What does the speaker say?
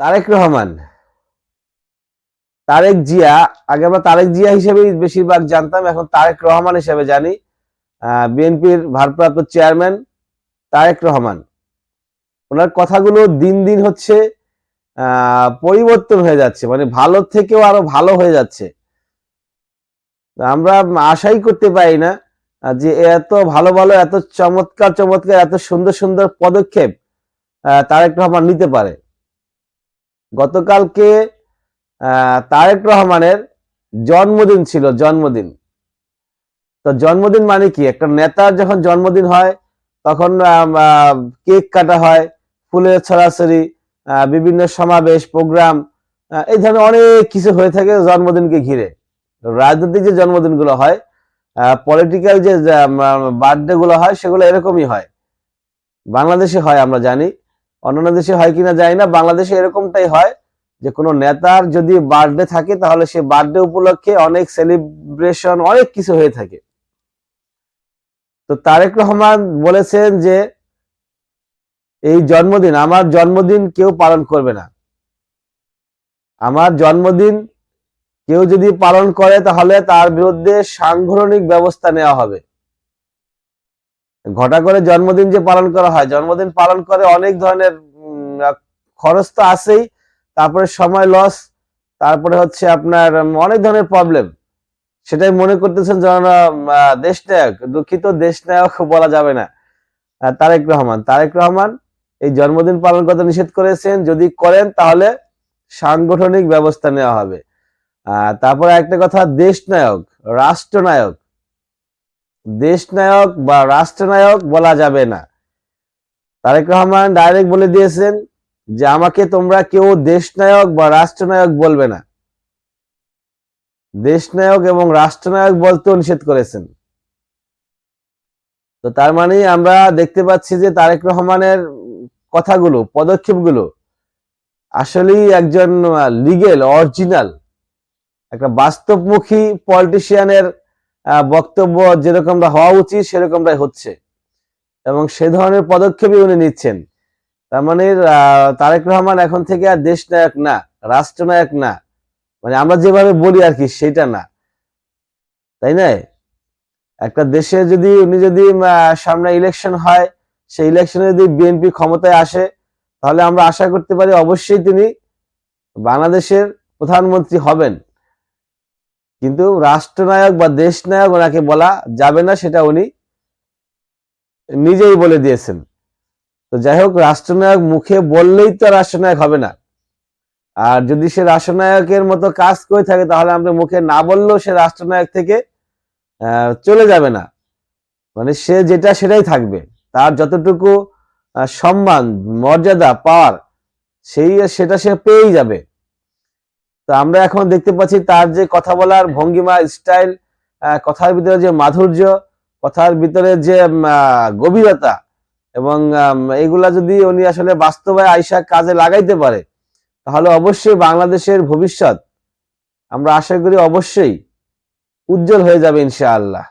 তারেক রহমান। তারেক জিয়া, আগে আমরা তারেক জিয়া হিসেবেই বেশিরভাগ জানতাম, এখন তারেক রহমান হিসেবে জানি। বিএনপির ভারপ্রাপ্ত চেয়ারম্যান তারেক রহমান। ওনার কথাগুলো দিন দিন হচ্ছে পরিবর্তন হয়ে যাচ্ছে মানে ভালো থেকেও আরও ভালো হয়ে যাচ্ছে। আমরা আশাই করতে পারি না যে এত ভালো ভালো, এত চমৎকার চমৎকার, এত সুন্দর সুন্দর পদক্ষেপ তারেক রহমান নিতে পারে। গতকালকে তারেক রহমানের জন্মদিন ছিল, জন্মদিন। তো জন্মদিন মানে কি? একটা নেতার যখন জন্মদিন হয়, তখন কেক কাটা হয়, ফুলের ছড়াছড়ি বিভিন্ন সমাবেশ, প্রোগ্রাম এই ধরনের অনেক কিছু হয়ে থাকে জন্মদিনকে ঘিরে। রাজনৈতিক যে জন্মদিনগুলো হয় পলিটিক্যাল যে বার্থডে গুলো হয়, সেগুলো এরকমই হয়। বাংলাদেশে হয়, আমরা জানি। অন্যান্য দেশে হয় কিনা জানি না, বাংলাদেশে এরকমটাই হয় যে কোনো নেতার যদি বার্থডে থাকে তাহলে সে বার্থডে উপলক্ষে অনেক সেলিব্রেশন অনেক কিছু হয়ে থাকে। তো তারেক রহমান বলেছেন যে, এই জন্মদিন, আমার জন্মদিন কেউ পালন করবে না। আমার জন্মদিন কেউ যদি পালন করে তাহলে তার বিরুদ্ধে সাংগঠনিক ব্যবস্থা নেওয়া হবে। ঘটা করে জন্মদিন যে পালন করা হয় জন্মদিন পালন করে অনেক ধরনের খরচ তো আছেই। তারপরে সময় লস তারপরে হচ্ছে আপনার অনেক ধরনের প্রবলেম সেটাই মনে করতেছেন আহ, দেশ নায়ক দুঃখিত দেশ নায়ক বলা যাবে না। তারেক রহমান তারেক রহমান এই জন্মদিন পালন করতে নিষেধ করেছেন। যদি করেন তাহলে সাংগঠনিক ব্যবস্থা নেওয়া হবে। তারপরে একটা কথা দেশ নায়ক রাষ্ট্রনায়ক দেশ নায়ক বা রাষ্ট্রনায়ক বলা যাবে না। তারেক রহমান ডাইরেক্ট বলে দিয়েছেন যে, আমাকে তোমরা কেউ দেশ নায়ক বা রাষ্ট্রনায়ক বলবে না। দেশ নায়ক এবং রাষ্ট্রনায়ক বলতেও নিষেধ করেছেন। তো তার মানে আমরা দেখতে পাচ্ছি যে, তারেক রহমানের কথাগুলো, পদক্ষেপগুলো আসলেই একজন লিগেল অরিজিনাল একটা বাস্তবমুখী পলিটিশিয়ানের বক্তব্য যেরকমটা হওয়া উচিত, সেরকমটাই হচ্ছে। এবং সে ধরনের পদক্ষেপই উনি নিচ্ছেন। তার মানে তারেক রহমান এখন থেকে আর দেশ নায়ক না, রাষ্ট্রনায়ক না। মানে আমরা যেভাবে বলি আর কি, সেটা না। তাই না? একটা দেশে যদি উনি যদি সামনে ইলেকশন হয়, সেই ইলেকশনে যদি বিএনপি ক্ষমতায় আসে, তাহলে আমরা আশা করতে পারি অবশ্যই তিনি বাংলাদেশের প্রধানমন্ত্রী হবেন। কিন্তু রাষ্ট্রনায়ক বা দেশ নায়ক ওনাকে বলা যাবে না, সেটা উনি নিজেই বলে দিয়েছেন। তো যাই হোক, রাষ্ট্রনায়ক মুখে বললেই তো রাষ্ট্রনায়ক হবে না। আর যদি সে রাষ্ট্রনায়কের মতো কাজ করে থাকে, তাহলে আমরা মুখে না বললেও সে রাষ্ট্রনায়ক থেকে চলে যাবে না। মানে সে যেটা সেটাই থাকবে। তার যতটুকু সম্মান, মর্যাদা, পাওয়ার, সেই সেটা সে পেয়েই যাবে। তো আমরা এখন দেখতে পাচ্ছি তার যে কথা বলার ভঙ্গিমা স্টাইল কথার ভিতরে যে মাধুর্য, কথার ভিতরে যে গভীরতা এবং এগুলা যদি উনি আসলে বাস্তবে আইসা কাজে লাগাইতে পারে, তাহলে অবশ্যই বাংলাদেশের ভবিষ্যৎ আমরা আশা করি অবশ্যই উজ্জ্বল হয়ে যাবে ইনশাআল্লাহ।